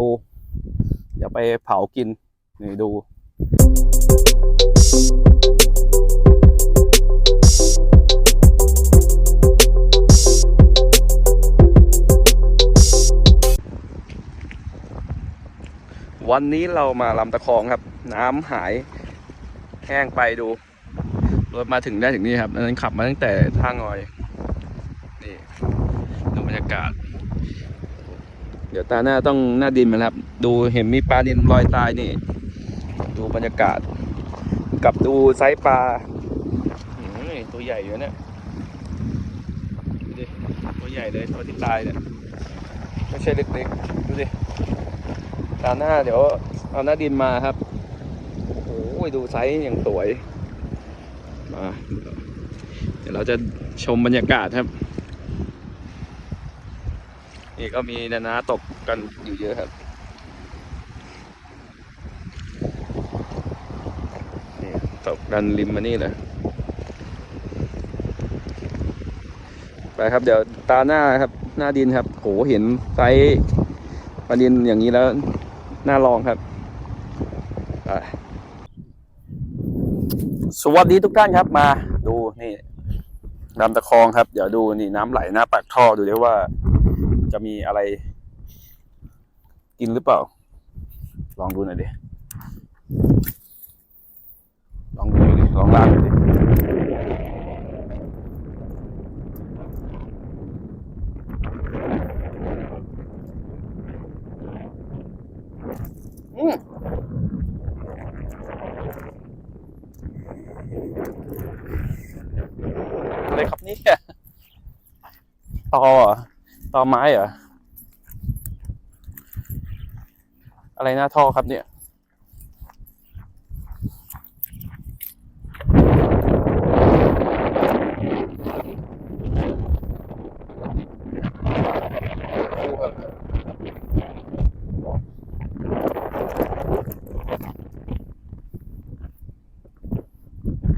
ดูเดี๋ยวไปเผากินนี่ดูวันนี้เรามาลำตะคองครับ น้ำหายแห้งไปดูรถมาถึงได้ถึงนี่ครับอันนั้นขับมาตั้งแต่ท่างอยนี่ดูบรรยากาศ เดี๋ยวตาหน้าต้องหน้าดินมันครับ ดูเห็นมีปลาดินลอยตายนี่ ดูบรรยากาศ กับดูไซส์ปลาอืมตัวใหญ่อยู่เนี่ยดูดิตัวใหญ่เลยตัวที่ตายเนี่ยไม่ใช่เล็กๆดูดิตาหน้าเดี๋ยวเอาหน้าดินมาครับโอ้โหดูไซส์อย่างสวยมาเดี๋ยวเราจะชมบรรยากาศครับ นี่ก็มีนานาตกกันอยู่เยอะครับ นี่ตกกันริมมานี่เลยไปครับเดี๋ยวตาหน้าครับ หน้าดินครับโหเห็นไซส์ปลาดินอย่างนี้แล้วน่าลองครับไปสวัสดีทุกท่านครับมาดูนี่ลำตะคองครับ เดี๋ยวดูนี่น้ำไหลหน้าปากท่อดูไดิว่า จะมีอะไร กินหรือเปล่า ลองดูหน่อยดิ ลองดูหน่อยดิ ลองลากหน่อยดิอืมอะไรครับเนี่ยตอเหรอ ตอไม้เหรอ อะไรหน้าท่อครับเนี่ย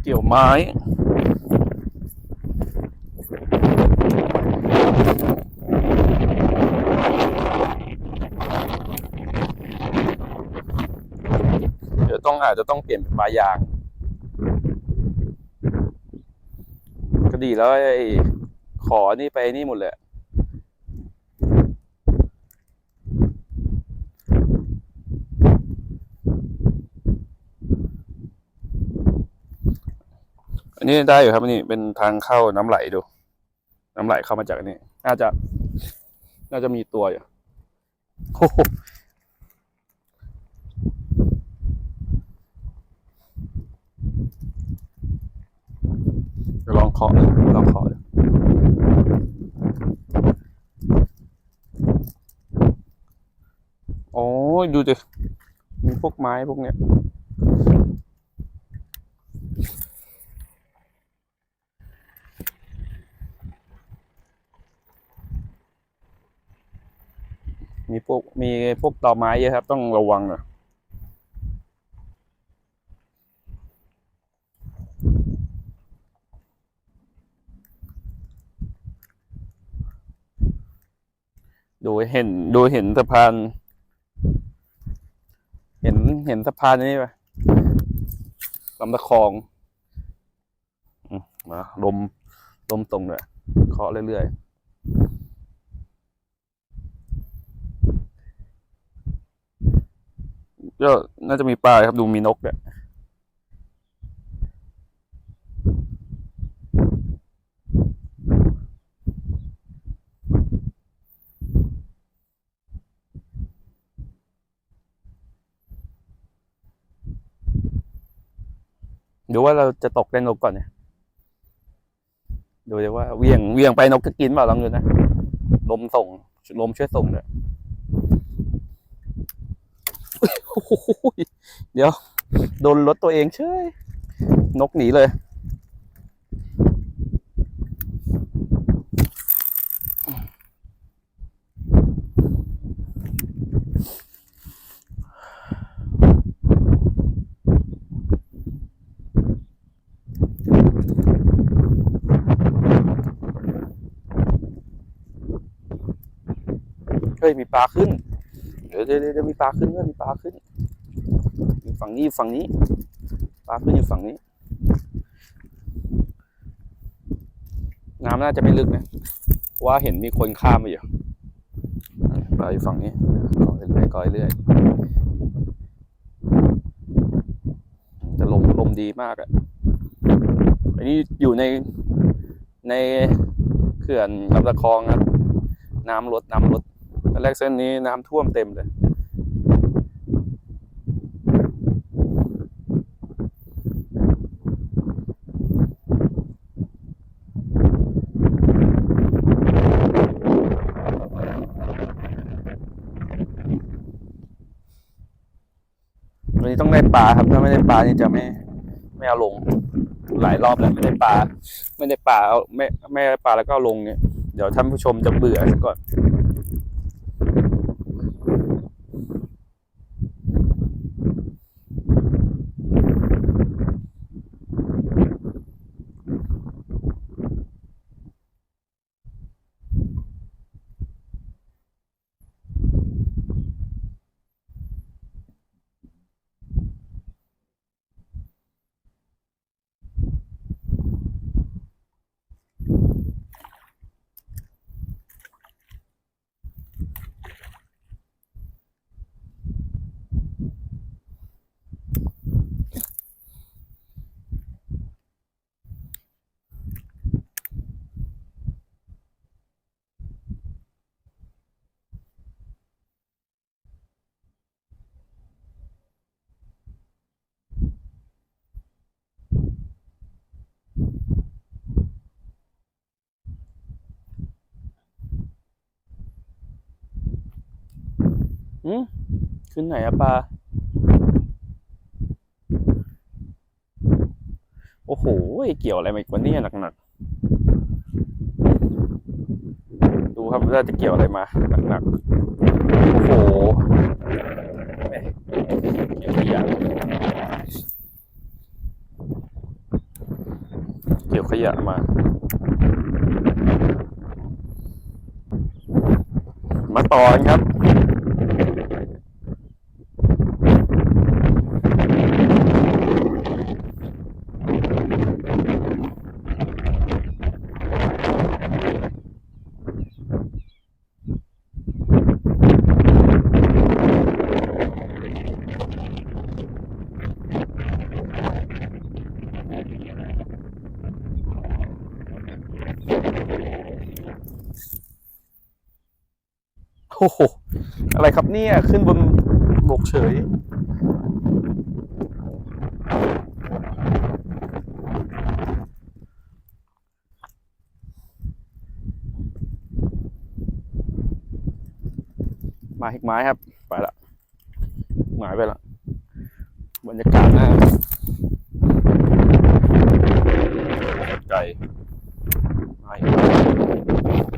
เกี่ยวไม้ เดี๋ยว ต้องอาจจะต้องเปลี่ยนเป็นปลายาง ก็ดีแล้วไอ้ขอนี่ไปนี่หมดเลยอันนี้ได้อยู่ครับนนี้เป็นทางเข้าน้ำไหลดู น้ำไหลเข้ามาจากนนี้น่าจะ น่าจะมีตัวอยู่โอ้โหเดี๋ยว ลองเคาะลองเคาะโอ้ยดูดิมีพวกไม้พวกเนี้ยมีพวกมีพวกตอไม้เยอะครับ ต้องระวังห น่อยดูเห็นดูเห็นสะพาน เห็นเห็นสะพานนี้ปะลำตะคองมาลมลมตรงเลยเคาะเรื่อยๆก็น่าจะมีปลาครับดูมีนกเนี่ย ดูว่าเราจะตกได้นกก่อนเนี่ย ดูเลยว่าเวียงเวียงไปนกจะกินเปล่าลองดูนะลมส่งลมช่วยส่งเนี่ยเดี๋ยว โดนรถตัวเองเชยนกหนีเลย เฮ้ยมีปลาขึ้น เดี๋ยวเดี๋ยวเดี๋ยวมีปลาขึ้นด้วยมีปลาขึ้นอยู่ฝั่งนี้อยู่ฝั่งนี้ ปลาขึ้นอยู่ฝั่งนี้ น้ำน่าจะไม่ลึกนะว่าเห็นมีคนข้ามไปอยู่ปลาอยู่ฝั่งนี้ก่อยเรื่อยก่อยเรื่อยจะลมลมดีมากอะอันนี้อยู่ในในเขื่อนลำตะคองครับ น้ำลดน้ำลด ตอนแรกเส้นนี้น้ำท่วมเต็มเลยวันนี้ต้องได้ปลาครับถ้าไม่ได้ปลานี่จะไม่ไม่เอาลง หลายรอบแล้วไม่ได้ปลาไม่ได้ปลาเอาไม่ไม่ได้ปลาแล้วก็ลงเนี่ยเดี๋ยวท่านผู้ชมจะเบื่อซะก่อน อืมขึ้นไหนอะปลา โอ้โห เกี่ยวอะไรมาอีกวะเนี่ยหนักๆ ดูครับว่าจะเกี่ยวอะไรมาหนักๆ โอ้โหเกี่ยวขยะเกี่ยวขยะมามาตอนครับ โอ้โห อะไรครับเนี่ย ขึ้นบนบกเฉย มาอีกไม้ครับ ไปละหมายไปละบรรยากาศน้าไกลม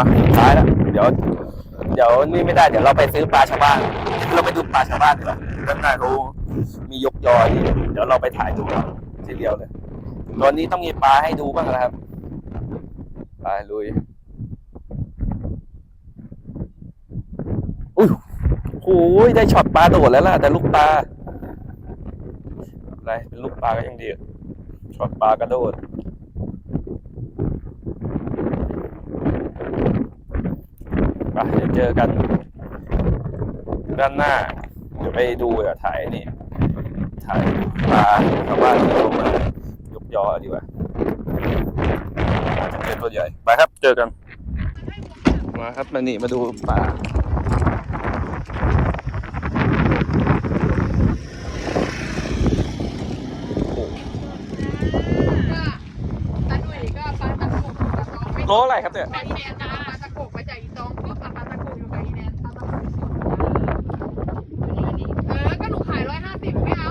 มาซ้ายแล้วเดี๋ยว เดี๋ยวนี่ไม่ได้เดี๋ยวเราไปซื้อปลาชาวบ้าน เราไปดูปลาชาวบ้านดีกว่าด้านหน้าเขามียกยออยู่เดี๋ยวเราไปถ่ายดูกันทีเดียวเลยตอนนี้ต้องมีปลาให้ดูบ้างนะครับไปลุยอุ้ยโอ้ยได้ช็อตปลาโดดแล้วล่ะ แต่ลูกปลาอะไรเป็นลูกปลาก็ยังดีช็อตปลากระโดด ไปเดี๋ยวเจอกัน ด้านหน้า เดี๋ยวไปดูเดี๋ยวถ่ายนี่ ถ่ายปลาชาวบ้านที่ลงมายกยอดีกว่าเป็นตัวใหญ่ ไปครับ เจอกัน มาครับมานี่มาดูปลาก็ตาหนุ่ยก็ปลาตะกุกตะกองไม่โลอะไรครับเนี่ยปลาอีแนนนะปลาตะกุกไปจากอีตองก็ปลาปลาตะกุกอยู่กับอีแนนปลาตะกุกเออ ก็หนูขายร้อยห้าสิบไม่เอา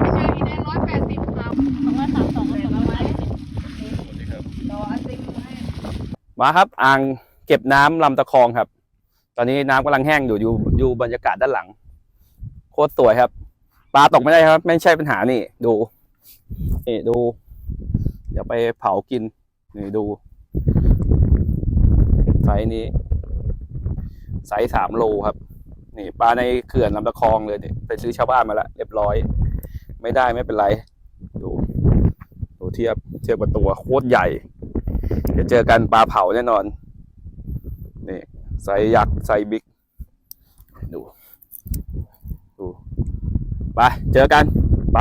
ไปเจออีแนนร้อยแปดสิบเอา สองร้อยสามสองร้อยสองร้อย รออันซิงให้ มาครับอ่างเก็บน้ำลำตะคองครับ ตอนนี้น้ำกำลังแห้งอยู่อยู่อยู่บรรยากาศด้านหลัง โคตรสวยครับ ปลาตกไม่ได้ครับ ไม่ใช่ปัญหานี่ ดูนี่ดู เดี๋ยวไปเผากินนี่ดูไซนี้ไซส์สามโลครับ นี่ปลาในเขื่อนลำตะคองเลยนี่ไปซื้อชาวบ้านมาแล้วเรียบร้อย ไม่ได้ไม่เป็นไร ดู ดูเทียบเทียบกับตัวโคตรใหญ่ จะเจอกันปลาเผาแน่นอน นี่ไซส์ยักษ์ไซส์บิ๊ก ดู ดู ไป เจอกัน ไป